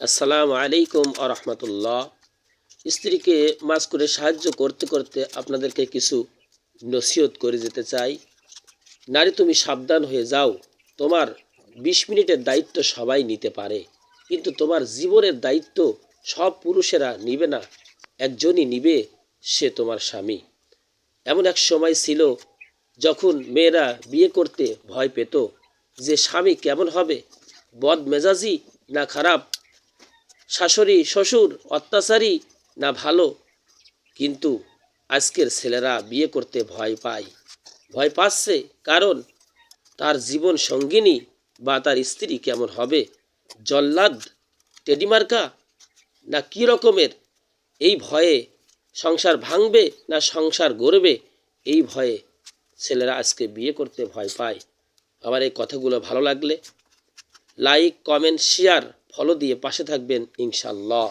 আসসালামু আলাইকুম আ রহমতুল্লাহ। স্ত্রীকে মাছ করে সাহায্য করতে করতে আপনাদেরকে কিছু নসিহত করে যেতে চাই। নারী, তুমি সাবধান হয়ে যাও। তোমার বিশ মিনিটের দায়িত্ব সবাই নিতে পারে। কিন্তু তোমার জীবনের দায়িত্ব সব পুরুষেরা নিবে না। একজনই নিবে, সে তোমার স্বামী। এমন এক সময় ছিল, যখন মেয়েরা বিয়ে করতে ভয় পেত যে স্বামী কেমন হবে? বদমেজাজি না খারাপ? শাশুড়ি, শ্বশুর, অত্যাচারী, না ভালো? কিন্তু আজকের ছেলেরা বিয়ে করতে ভয় পায়। ভয় পাচ্ছে কারণ তার জীবন সঙ্গিনী বা তার স্ত্রী কেমন হবে? জল্লাদ, টেডিমার্কা, না কী রকমের? এই ভয়ে সংসার ভাঙবে না সংসার গড়বে? এই ভয়ে ছেলেরা আজকে বিয়ে করতে ভয় পায়। আমার এই কথাগুলো ভালো লাগলে লাইক কমেন্ট শেয়ার ফলো দিয়ে পাশে থাকবেন ইনশাল্লাহ